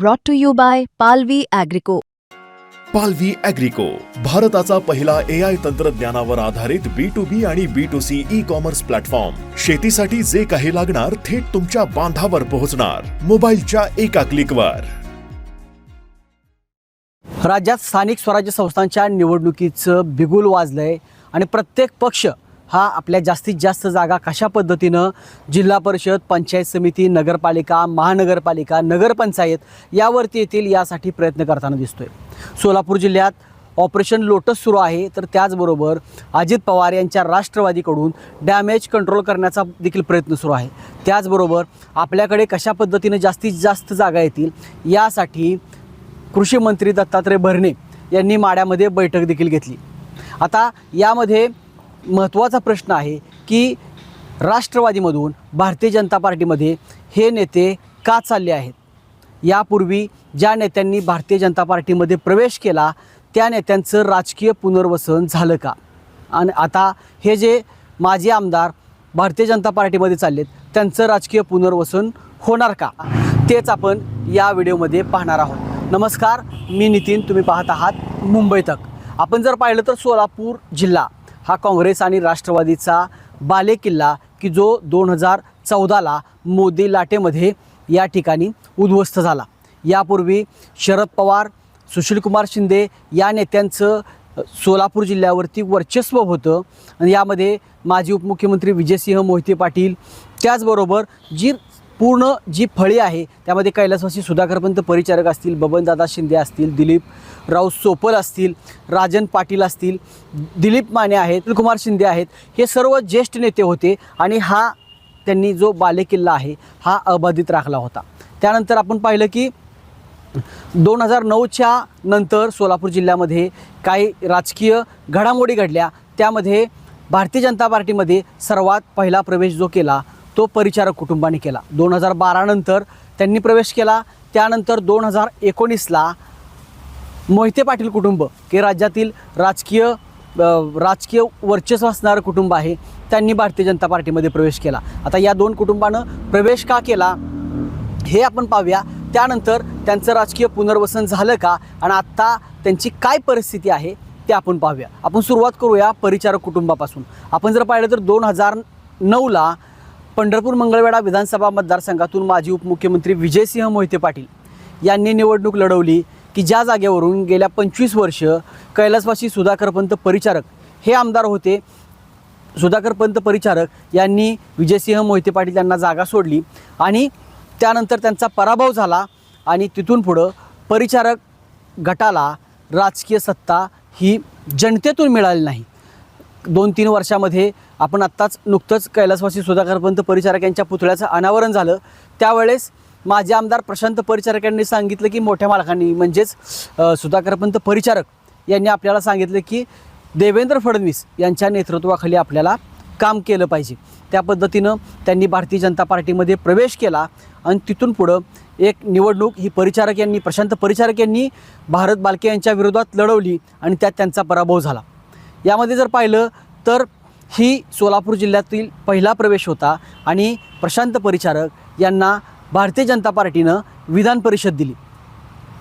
brought to you by Palvi Agrico. पालवी अॅग्रिको भारताचा पहिला ए आय तंत्रज्ञानावर आधारित बी टू बी आणि B to C e commerce platform शेतीसाठी जे काही लागणार थेट तुमच्या बांधावर पोहोचणार. मोबाईलच्या एका क्लिकवर राज्यात स्थानिक स्वराज्य संस्थांच्या निवडणुकीचं बिगुल वाजलंय आणि प्रत्येक पक्ष हा आपल्या जास्तीत जास्त जागा कशा पद्धतीनं जिल्हा परिषद पंचायत समिती नगरपालिका महानगरपालिका नगरपंचायत यावरती येतील यासाठी प्रयत्न करताना दिसतोय. सोलापूर जिल्ह्यात ऑपरेशन लोटस सुरू आहे तर त्याचबरोबर अजित पवार यांच्या राष्ट्रवादीकडून डॅमेज कंट्रोल करण्याचा देखील प्रयत्न सुरू आहे. त्याचबरोबर आपल्याकडे कशा पद्धतीनं जास्तीत जास्त जागा येतील यासाठी कृषी मंत्री दत्तात्रय भरणे यांनी माड्यामध्ये बैठक देखील घेतली. आता यामध्ये महत्त्वाचा प्रश्न आहे की राष्ट्रवादीमधून भारतीय जनता पार्टीमध्ये हे नेते का चालले आहेत? यापूर्वी ज्या नेत्यांनी भारतीय जनता पार्टीमध्ये प्रवेश केला त्या नेत्यांचं राजकीय पुनर्वसन झालं का? आणि आता हे जे माजी आमदार भारतीय जनता पार्टीमध्ये चाललेत त्यांचं राजकीय पुनर्वसन होणार का? तेच आपण या व्हिडिओमध्ये पाहणार आहोत. नमस्कार मी नितीन तुम्ही पाहत आहात मुंबई तक. आपण जर पाहिलं तर सोलापूर जिल्हा. हा काँग्रेस आणि राष्ट्रवादीचा बालेकिल्ला की जो दोन हजार चौदाला मोदी लाटेमध्ये या ठिकाणी उद्ध्वस्त झाला. यापूर्वी शरद पवार सुशीलकुमार शिंदे या नेत्यांचं सोलापूर जिल्ह्यावरती वर्चस्व होतं. आणि यामध्ये माजी उपमुख्यमंत्री विजयसिंह मोहिते पाटील. त्याचबरोबर जी पूर्ण जी फळी आहे त्यामध्ये कैलासवासी सुधाकरपंत परिचारक असतील बबनदादा शिंदे असतील दिलीप राव सोपल असतील राजन पाटील असतील दिलीप माने आहेत कुमार शिंदे आहेत हे सर्व ज्येष्ठ नेते होते आणि हा त्यांनी जो बालेकिल्ला आहे हा अबाधित राखला होता. त्यानंतर आपण पाहिलं की दोन हजार नऊच्या नंतर सोलापूर जिल्ह्यामध्ये काही राजकीय घडामोडी घडल्या. त्यामध्ये भारतीय जनता पार्टीमध्ये सर्वात पहिला प्रवेश जो केला तो परिचारक कुटुंबाने केला. दोन हजार बारानंतर त्यांनी प्रवेश केला. त्यानंतर दोन हजार एकोणीसला मोहिते पाटील कुटुंब हे राज्यातील राजकीय राजकीय वर्चस्व असणारं कुटुंब आहे त्यांनी भारतीय जनता पार्टीमध्ये प्रवेश केला. आता या दोन कुटुंबानं प्रवेश का केला हे आपण पाहूया. त्यानंतर त्यांचं राजकीय पुनर्वसन झालं का आणि आत्ता त्यांची काय परिस्थिती आहे ते आपण पाहूया. आपण सुरुवात करूया परिचारक कुटुंबापासून. आपण जर पाहिलं तर दोन हजार नऊला पंढरपूर मंगळवेढा विधानसभा मतदारसंघातून माजी उपमुख्यमंत्री विजयसिंह मोहिते पाटील यांनी निवडणूक लढवली की ज्या जागेवरून गेल्या पंचवीस वर्ष कैलासवासी सुधाकरपंत परिचारक हे आमदार होते. सुधाकरपंत परिचारक यांनी विजयसिंह मोहिते पाटील यांना जागा सोडली आणि त्यानंतर त्यांचा पराभव झाला आणि तिथून पुढं परिचारक गटाला राजकीय सत्ता ही जनतेतून मिळाली नाही. दोन तीन वर्षामध्ये आपण आत्ताच नुकतंच कैलासवासी सुधाकरपंत परिचारक यांच्या पुतळ्याचं अनावरण झालं. त्यावेळेस माझे आमदार प्रशांत परिचारक यांनी सांगितलं की मोठ्या मालकांनी म्हणजेच सुधाकरपंत परिचारक यांनी आपल्याला सांगितलं की देवेंद्र फडणवीस यांच्या नेतृत्वाखाली आपल्याला काम केलं पाहिजे. त्या पद्धतीनं त्यांनी भारतीय जनता पार्टीमध्ये प्रवेश केला आणि तिथून पुढं एक निवडणूक ही परिचारक यांनी प्रशांत परिचारक यांनी भारत बालके यांच्या विरोधात लढवली आणि त्यात त्यांचा पराभव झाला. यामध्ये जर पाहिलं तर ही सोलापूर जिल्ह्यातील पहिला प्रवेश होता आणि प्रशांत परिचारक यांना भारतीय जनता पार्टीनं विधान परिषद दिली.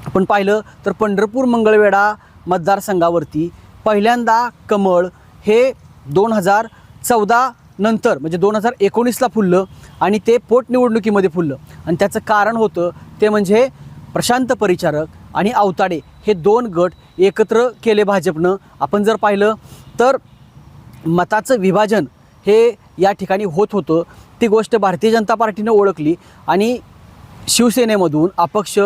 आपण पाहिलं तर पंढरपूर मंगळवेढा मतदारसंघावरती पहिल्यांदा कमळ हे दोन हजार चौदा नंतर म्हणजे दोन हजार एकोणीसला फुललं आणि ते पोटनिवडणुकीमध्ये फुललं. आणि त्याचं कारण होतं ते म्हणजे प्रशांत परिचारक आणि अवताडे हे दोन गट एकत्र केले भाजपनं. आपण जर पाहिलं तर मताचं विभाजन हे या ठिकाणी होत होतं. ती गोष्ट भारतीय जनता पार्टीनं ओळखली आणि शिवसेनेमधून अपक्ष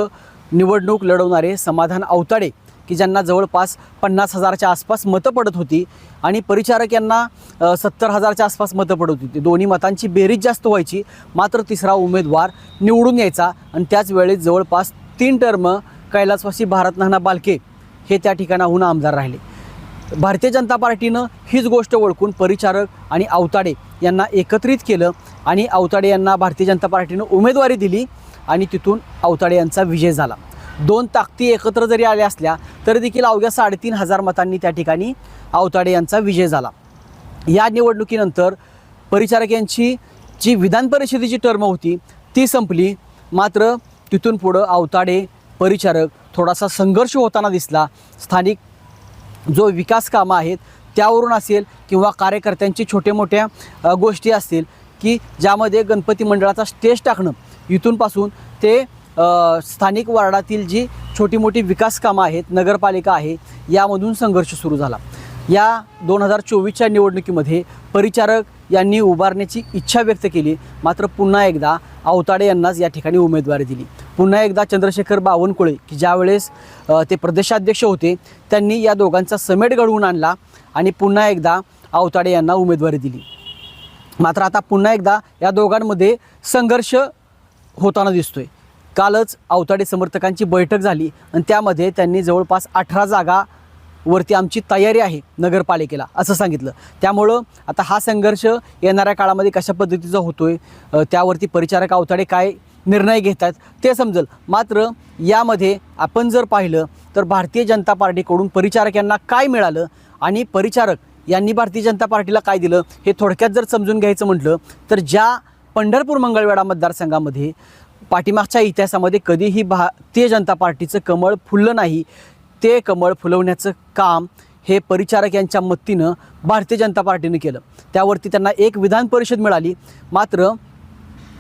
निवडणूक लढवणारे समाधान अवताडे की ज्यांना जवळपास पन्नास हजारच्या आसपास मतं पडत होती आणि परिचारक यांना सत्तर हजारच्या आसपास मतं पडत होती. दोन्ही मतांची बेरीज जास्त व्हायची. मात्र तिसरा उमेदवार निवडून यायचा आणि त्याच वेळेस जवळपास तीन टर्म कैलासवासी भारतनाना बालके हे त्या ठिकाणाहून आमदार राहिले. भारतीय जनता पार्टीनं हीच गोष्ट ओळखून परिचारक आणि आवताडे यांना एकत्रित केलं आणि अवताडे यांना भारतीय जनता पार्टीनं उमेदवारी दिली आणि तिथून अवताडे यांचा विजय झाला. दोन ताकती एकत्र जरी आल्या असल्या तरी देखील अवघ्या साडेतीन हजार मतांनी त्या ठिकाणी आवताडे यांचा विजय झाला. या निवडणुकीनंतर परिचारक यांची जी विधान परिषदेची टर्म होती ती संपली. मात्र तिथून पुढं आवताडे परिचारक थोडासा संघर्ष होताना दिसला. स्थानिक जो विकास कामं आहेत त्यावरून असेल किंवा कार्यकर्त्यांची छोटे मोठ्या गोष्टी असतील की ज्यामध्ये गणपती मंडळाचा स्टेज टाकणं इथूनपासून ते स्थानिक वार्डातील जी छोटी मोठी विकास कामं आहेत नगरपालिका आहे यामधून संघर्ष सुरू झाला. या दोन हजार चोवीसच्या निवडणुकीमध्ये परिचारक यांनी उभारण्याची इच्छा व्यक्त केली. मात्र पुन्हा एकदा आवताडे यांनाच या ठिकाणी उमेदवारी दिली. पुन्हा एकदा चंद्रशेखर बावनकुळे की ज्यावेळेस ते प्रदेशाध्यक्ष होते त्यांनी या दोघांचा समेट घडवून आणला आणि पुन्हा एकदा आवताडे यांना उमेदवारी दिली. मात्र आता पुन्हा एकदा या दोघांमध्ये संघर्ष होताना दिसतोय. कालच आवताडे समर्थकांची बैठक झाली आणि त्यामध्ये त्यांनी जवळपास अठरा जागा वरती आमची तयारी आहे नगरपालिकेला असं सांगितलं. त्यामुळं आता हा संघर्ष येणाऱ्या काळामध्ये कशा पद्धतीचा होतो आहे त्यावरती परिचारक आवताडे काय निर्णय घेत आहेत ते समजेल. मात्र यामध्ये आपण जर पाहिलं तर भारतीय जनता पार्टीकडून परिचारक यांना काय मिळालं आणि परिचारक यांनी भारतीय जनता पार्टीला काय दिलं हे थोडक्यात जर समजून घ्यायचं म्हटलं तर ज्या पंढरपूर मंगळवेढा मतदारसंघामध्ये पाठीमागच्या इतिहासामध्ये कधीही भारतीय जनता पार्टीचं कमळ फुललं नाही ते कमळ फुलवण्याचं काम हे परिचारक यांच्या मदतीनं भारतीय जनता पार्टीनं केलं. त्यावरती त्यांना एक विधान परिषद मिळाली. मात्र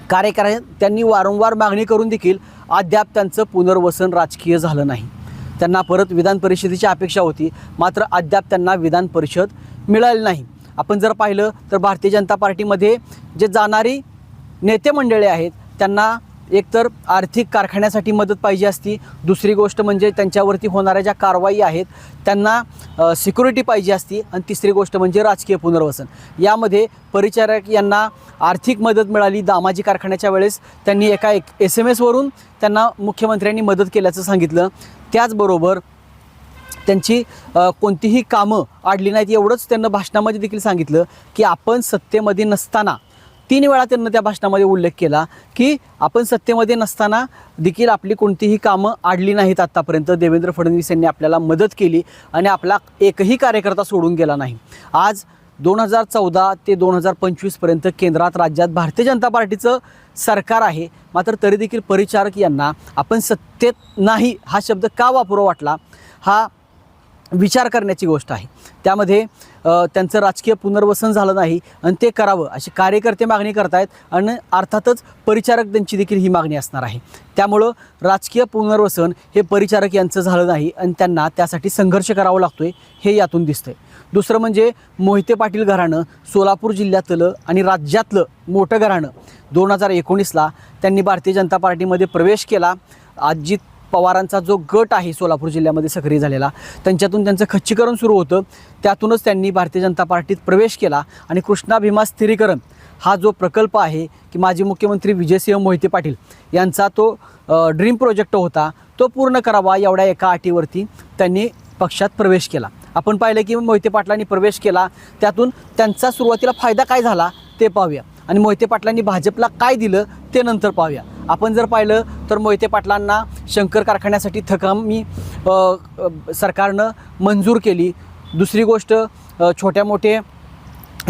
कार्यकर्त्यांनी वारंवार मागणी करून देखील अद्याप त्यांचं पुनर्वसन राजकीय झालं नाही. त्यांना परत विधान परिषदेची अपेक्षा होती मात्र अद्याप त्यांना विधान परिषद मिळाली नाही. आपण जर पाहिलं तर भारतीय जनता पार्टीमध्ये जे जाणारी नेते मंडळी आहेत त्यांना एकतर आर्थिक कारखान्यासाठी मदत पाहिजे असती. दुसरी गोष्ट म्हणजे त्यांच्यावरती होणाऱ्या ज्या कारवाई आहेत त्यांना सिक्युरिटी पाहिजे असती. आणि तिसरी गोष्ट म्हणजे राजकीय पुनर्वसन. यामध्ये परिचारक यांना आर्थिक मदत मिळाली दामाजी कारखान्याच्या वेळेस. त्यांनी एका एक एस एम एसवरून त्यांना मुख्यमंत्र्यांनी मदत केल्याचं सांगितलं. त्याचबरोबर त्यांची कोणतीही कामं आडली नाहीत एवढंच त्यांना भाषणामध्ये देखील सांगितलं की आपण सत्तेमध्ये नसताना तीन वेळा त्यांना त्या भाषणामध्ये उल्लेख केला की आपण सत्तेमध्ये नसताना देखील आपली कोणतीही कामं आडली नाहीत आत्तापर्यंत देवेंद्र फडणवीस यांनी आपल्याला मदत केली आणि आपला एकही कार्यकर्ता सोडून गेला नाही. आज दोन हजार चौदा ते दोन हजार पंचवीसपर्यंत केंद्रात राज्यात भारतीय जनता पार्टीचं सरकार आहे. मात्र तरी देखील परिचारक यांना आपण सत्तेत नाही हा शब्द का वापरू वाटला? हा विचार करण्याची गोष्ट आहे. त्यामध्ये त्यांचं राजकीय पुनर्वसन झालं नाही आणि ते करावं अशी कार्यकर्ते मागणी करतायत आणि अर्थातच परिचारक त्यांची देखील ही मागणी असणार आहे. त्यामुळं राजकीय पुनर्वसन हे परिचारक यांचं झालं नाही आणि त्यांना त्यासाठी संघर्ष करावा लागतोय हे यातून दिसतंय. दुसरं म्हणजे मोहिते पाटील घराणं सोलापूर जिल्ह्यातलं आणि राज्यातलं मोठं घराणं दोन हजार एकोणीसला त्यांनी भारतीय जनता पार्टीमध्ये प्रवेश केला. अजित पवारांचा जो गट आहे सोलापूर जिल्ह्यामध्ये सक्रिय झालेला त्यांच्यातून त्यांचं खच्चीकरण सुरू होतं. त्यातूनच त्यांनी भारतीय जनता पार्टीत प्रवेश केला आणि कृष्णा भीमा स्थिरीकरण हा जो प्रकल्प आहे की माजी मुख्यमंत्री विजयसिंह मोहिते पाटील यांचा तो ड्रीम प्रोजेक्ट होता तो पूर्ण करावा एवढ्या एका अटीवरती त्यांनी पक्षात प्रवेश केला. आपण पाहिलं की मोहिते पाटलांनी प्रवेश केला त्यातून त्यांचा सुरुवातीला फायदा काय झाला ते पाहूया आणि मोहिते पाटलांनी भाजपला काय दिलं ते नंतर पाहूया. आपण जर पाहिलं तर मोहिते पाटलांना शंकर कारखान्यासाठी थकामी मी सरकारनं मंजूर केली. दुसरी गोष्ट छोट्या मोठे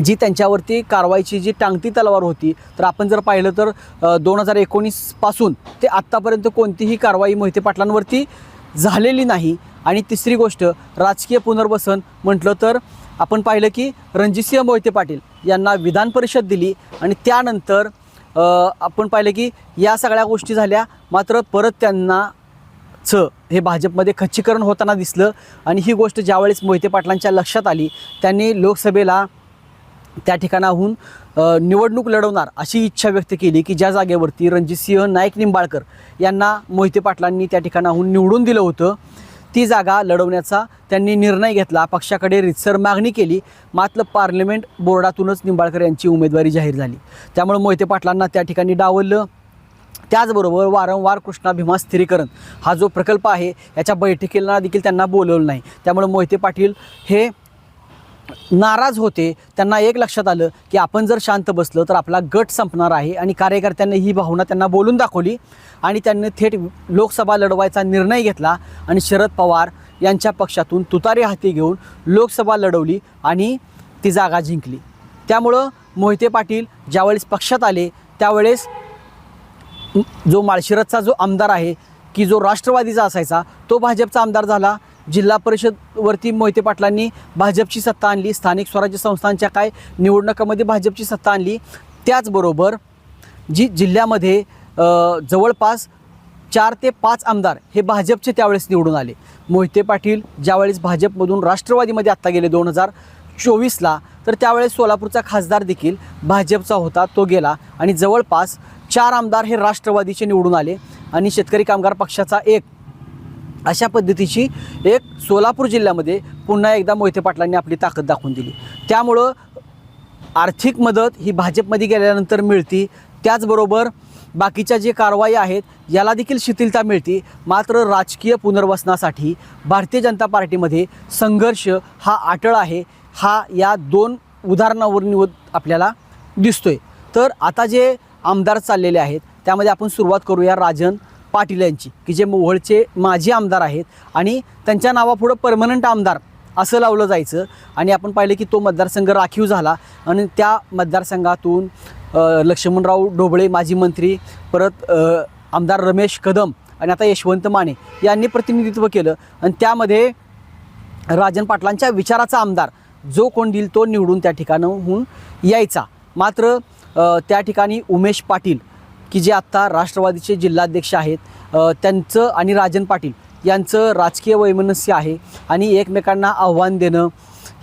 जी त्यांच्यावरती कारवाईची जी टांगती तलवार होती तर आपण जर पाहिलं तर दोन हजार एकोणीसपासून ते आत्तापर्यंत कोणतीही कारवाई मोहिते पाटलांवरती झालेली नाही. आणि तिसरी गोष्ट राजकीय पुनर्वसन म्हटलं तर आपण पाहिलं की रणजितसिंह मोहिते पाटील यांना विधान परिषद दिली आणि त्यानंतर आपण पाहिलं की या सगळ्या गोष्टी झाल्या मात्र परत त्यांना च हे भाजपमध्ये खच्चीकरण होताना दिसलं आणि ही गोष्ट ज्यावेळेस मोहिते पाटलांच्या लक्षात आली त्यांनी लोकसभेला त्या ठिकाणाहून निवडणूक लढवणार अशी इच्छा व्यक्त केली की ज्या जागेवरती रणजितसिंह नाईक निंबाळकर यांना मोहिते पाटलांनी त्या ठिकाणाहून निवडून दिलं होतं ती जागा लढवण्याचा त्यांनी निर्णय घेतला. पक्षाकडे रितसर मागणी केली. मात्र पार्लमेंट बोर्डातूनच निंबाळकर यांची उमेदवारी जाहीर झाली. त्यामुळे मोहिते पाटलांना त्या ठिकाणी डावललं. त्याचबरोबर वारंवार कृष्णा भीमा स्थिरीकरण हा जो प्रकल्प आहे याच्या बैठकीला देखील त्यांना बोलवलं नाही. त्यामुळे मोहिते पाटील हे नाराज होते. त्यांना एक लक्षात आलं की आपण जर शांत बसलं तर आपला गट संपणार आहे आणि कार्यकर्त्यांनी ही भावना त्यांना बोलून दाखवली आणि त्यांनी थेट लोकसभा लढवायचा निर्णय घेतला आणि शरद पवार यांच्या पक्षातून तुतारी हाती घेऊन लोकसभा लढवली आणि ती जागा जिंकली. त्यामुळं मोहिते पाटील ज्यावेळेस पक्षात आले त्यावेळेस जो माळशिरसचा जो आमदार आहे की जो राष्ट्रवादीचा असायचा तो भाजपचा आमदार झाला. जिल्हा परिषदवरती मोहिते पाटलांनी भाजपची सत्ता आणली. स्थानिक स्वराज्य संस्थांच्या काय निवडणुकामध्ये भाजपची सत्ता आणली. त्याचबरोबर जी जिल्ह्यामध्ये जवळपास चार ते पाच आमदार हे भाजपचे त्यावेळेस निवडून आले. मोहिते पाटील ज्यावेळेस भाजपमधून राष्ट्रवादीमध्ये आत्ता गेले दोन हजार चोवीसला तर त्यावेळेस सोलापूरचा खासदार देखील भाजपचा होता तो गेला. आणि जवळपास चार आमदार हे राष्ट्रवादीचे निवडून आले. आणि शेतकरी कामगार पक्षाचा एक अशा पद्धतीची एक सोलापूर जिल्ह्यामध्ये पुन्हा एकदा मोहिते पाटलांनी आपली ताकद दाखवून दिली. त्यामुळं आर्थिक मदत ही भाजपमध्ये गेल्यानंतर मिळती. त्याचबरोबर बाकीच्या जे कारवाई आहेत याला देखील शिथिलता मिळते. मात्र राजकीय पुनर्वसनासाठी भारतीय जनता पार्टीमध्ये संघर्ष हा अटळ आहे. हा या दोन उदाहरणावर निवड आपल्याला दिसतोय. तर आता जे आमदार चाललेले आहेत त्यामध्ये आपण सुरुवात करूया. राजन पाटील यांची की जे मोहोळचे माजी आमदार आहेत आणि त्यांच्या नावापुढं परमनंट आमदार असं लावलं जायचं. आणि आपण पाहिलं की तो मतदारसंघ राखीव झाला आणि त्या मतदारसंघातून लक्ष्मणराव ढोबळे माजी मंत्री परत आमदार रमेश कदम आणि आता यशवंत माने यांनी प्रतिनिधित्व केलं. आणि त्यामध्ये राजन पाटलांच्या विचाराचा आमदार जो कोण देईल तो निवडून त्या ठिकाणाहून यायचा. मात्र त्या ठिकाणी उमेश पाटील की जे आत्ता राष्ट्रवादीचे जिल्हाध्यक्ष आहेत त्यांचं आणि राजन पाटील यांचं राजकीय वैमनस्य आहे आणि एकमेकांना आव्हान देणं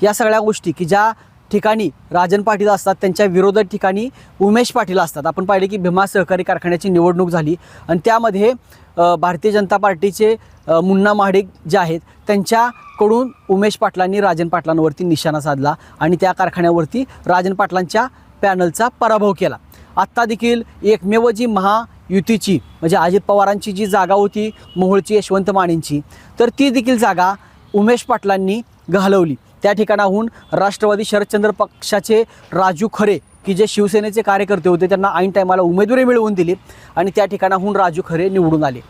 या सगळ्या गोष्टी की ज्या ठिकाणी राजन पाटील असतात त्यांच्या विरोधक ठिकाणी उमेश पाटील असतात. आपण पाहिले की भीमा सहकारी कारखान्याची निवडणूक झाली आणि त्यामध्ये भारतीय जनता पार्टीचे मुन्ना महाडिक जे आहेत त्यांच्याकडून उमेश पाटलांनी राजन पाटलांवरती निशाणा साधला आणि त्या कारखान्यावरती राजन पाटलांच्या पॅनलचा पराभव केला. आत्ता देखील एकमेव जी महायुतीची म्हणजे अजित पवारांची जी जागा होती मोहोळची यशवंत मानेंची तर ती देखील जागा उमेश पाटलांनी घालवली. त्या ठिकाणाहून राष्ट्रवादी शरदचंद्र पक्षाचे राजू खरे की जे शिवसेनेचे कार्यकर्ते होते त्यांना ऐन टायमाला उमेदवारी मिळवून दिली आणि त्या ठिकाणाहून राजू खरे निवडून आले.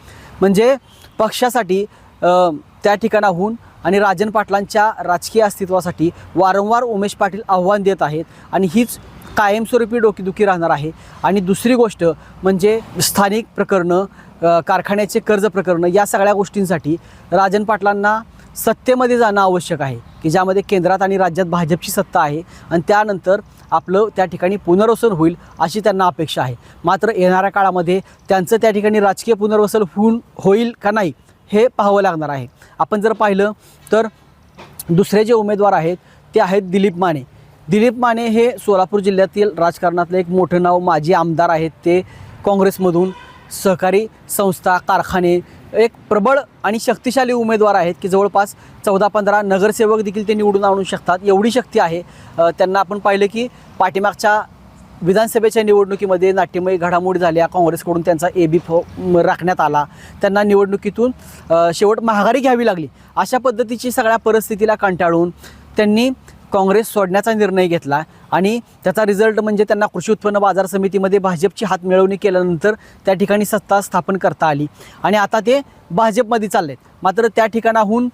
म्हणजे पक्षासाठी त्या ठिकाणाहून आणि राजन पाटलांच्या राजकीय अस्तित्वासाठी वारंवार उमेश पाटील आव्हान देत आहेत आणि हीच कायमस्वरूपी डोकेदुखी राहणार आहे. आणि दुसरी गोष्ट म्हणजे स्थानिक प्रकरणं कारखान्याचे कर्ज प्रकरणं या सगळ्या गोष्टींसाठी राजन पाटलांना सत्तेमध्ये जाणं आवश्यक आहे की ज्यामध्ये केंद्रात आणि राज्यात भाजपची सत्ता आहे आणि त्यानंतर आपलं त्या ठिकाणी पुनर्वसन होईल अशी त्यांना अपेक्षा आहे. मात्र येणाऱ्या काळामध्ये त्यांचं त्या ठिकाणी राजकीय पुनर्वसन होऊन होईल का नाही हे पाहावं लागणार आहे. आपण जर पाहिलं तर दुसरे जे उमेदवार आहेत ते आहेत दिलीप माने. दिलीप माने हे सोलापूर जिल्ह्यातील राजकारणातलं एक मोठं नाव माजी आमदार आहेत ते काँग्रेसमधून सहकारी संस्था कारखाने एक प्रबळ आणि शक्तिशाली उमेदवार आहेत की जवळपास चौदा पंधरा नगरसेवक देखील ते निवडून आणू शकतात. एवढी शक्ती आहे. त्यांना आपण पाहिलं की पाठीमागच्या विधानसभेच्या निवडणुकीमध्ये नाट्यमय घडामोडी झाल्या. काँग्रेसकडून त्यांचा ए बी फो राखण्यात आला. त्यांना निवडणुकीतून शेवट महागारी घ्यावी लागली. अशा पद्धतीची सगळ्या परिस्थितीला कंटाळून त्यांनी काँग्रेस सोडण्याचा निर्णय घेतला आणि त्याचा रिझल्ट म्हणजे त्यांना कृषी उत्पन्न बाजार समितीमध्ये भाजपची हात मिळवणी केल्यानंतर त्या ठिकाणी सत्ता स्थापन करता आली. आणि आता ते भाजपमध्ये चाललेत. मात्र त्या ठिकाणाहून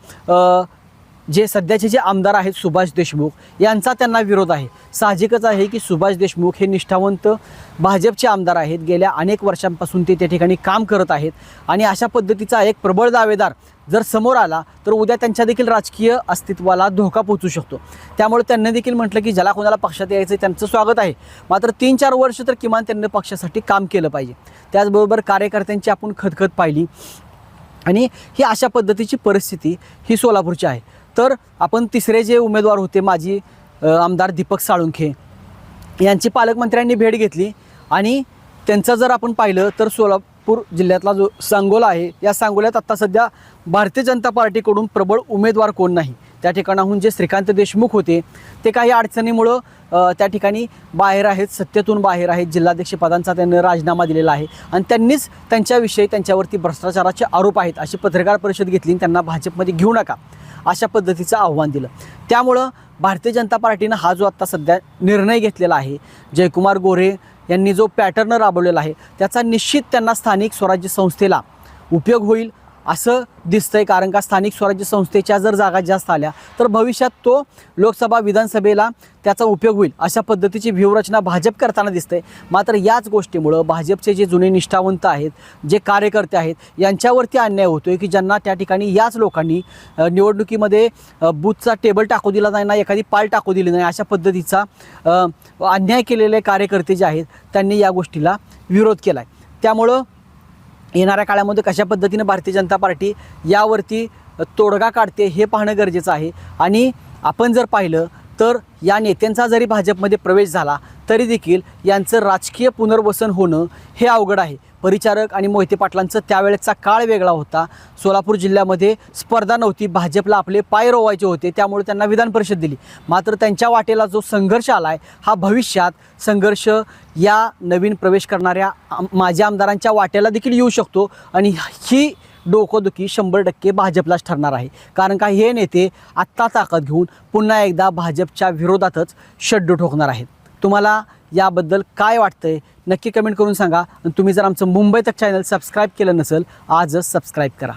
जे सध्याचे जे आमदार आहेत सुभाष देशमुख यांचा त्यांना विरोध आहे. साहजिकच आहे की सुभाष देशमुख हे निष्ठावंत भाजपचे आमदार आहेत. गेल्या अनेक वर्षांपासून ते त्या ठिकाणी काम करत आहेत. आणि अशा पद्धतीचा एक प्रबळ दावेदार जर समोर आला तर उद्या त्यांच्या देखील राजकीय अस्तित्वाला धोका पोचू शकतो. त्यामुळे त्यांनी देखील म्हटलं की ज्याला कोणाला पक्षात यायचं आहे त्यांचं स्वागत आहे. मात्र तीन चार वर्ष तर किमान त्यांनी पक्षासाठी काम केलं पाहिजे. त्याचबरोबर कार्यकर्त्यांची आपण खतखत पाहिली. आणि ही अशा पद्धतीची परिस्थिती ही सोलापूरची आहे. तर आपण तिसरे जे उमेदवार होते माजी आमदार दीपक साळुंखे यांची पालकमंत्र्यांनी भेट घेतली आणि त्यांचं जर आपण पाहिलं तर सोलापूर जिल्ह्यातला जो सांगोला आहे या सांगोल्यात आत्ता सध्या भारतीय जनता पार्टीकडून प्रबळ उमेदवार कोण नाही. त्या ठिकाणाहून जे श्रीकांत देशमुख होते ते काही अडचणीमुळं त्या ठिकाणी बाहेर आहेत सत्तेतून बाहेर आहेत जिल्हाध्यक्षपदांचा त्यांनी राजीनामा दिलेला आहे आणि त्यांनीच त्यांच्याविषयी त्यांच्यावरती भ्रष्टाचाराचे आरोप आहेत अशी पत्रकार परिषद घेतली आणि त्यांना भाजपमध्ये घेऊ नका. अशा पद्धतीचं आव्हान दिलं. त्यामुळं भारतीय जनता पार्टीनं हा जो आत्ता सध्या निर्णय घेतलेला आहे जयकुमार गोरे यांनी जो पॅटर्न राबवलेला आहे त्याचा निश्चित त्यांना स्थानिक स्वराज्य संस्थेला उपयोग होईल असं दिसतंय. कारण का स्थानिक स्वराज्य संस्थेच्या जर जागा जास्त आल्या तर भविष्यात तो लोकसभा विधानसभेला त्याचा उपयोग होईल अशा पद्धतीची व्यूहरचना भाजप करताना दिसते मात्र याच गोष्टीमुळं भाजपचे जे जुने निष्ठावंत आहेत जे कार्यकर्ते आहेत यांच्यावरती अन्याय होतो आहे की ज्यांना त्या ठिकाणी याच लोकांनी निवडणुकीमध्ये बूथचा टेबल टाकू दिला नाही ना एखादी पाल टाकू दिली नाही अशा पद्धतीचा अन्याय केलेले कार्यकर्ते जे आहेत त्यांनी या गोष्टीला विरोध केला आहे त्यामुळं येणाऱ्या काळामध्ये कशा पद्धतीनं भारतीय जनता पार्टी यावरती तोडगा काढते हे पाहणं गरजेचं आहे. आणि आपण जर पाहिलं तर या नेत्यांचा जरी भाजपमध्ये प्रवेश झाला तरी देखील यांचं राजकीय पुनर्वसन होणं हे अवघड आहे. परिचारक आणि मोहिते पाटलांचं त्यावेळेचा काळ वेगळा होता. सोलापूर जिल्ह्यामध्ये स्पर्धा नव्हती भाजपला आपले पाय रोवायचे होते त्यामुळे त्यांना विधान परिषद दिली. मात्र त्यांच्या वाटेला जो संघर्ष आला आहे हा भविष्यात संघर्ष या नवीन प्रवेश करणाऱ्या आम- माजी आमदारांच्या वाट्याला देखील येऊ शकतो आणि ही डोकोदुखी शंभर टक्के भाजपलाच ठरणार आहे. कारण का हे नेते आत्ता ताकद घेऊन पुन्हा एकदा भाजपच्या विरोधातच शड्डू ठोकणार आहेत. तुम्हाला याबद्दल काय वाटतंय नक्की कमेंट करून सांगा. आणि तुम्ही जर आमचं मुंबई तक चॅनल सबस्क्राईब केलं नसेल आजच सबस्क्राईब करा.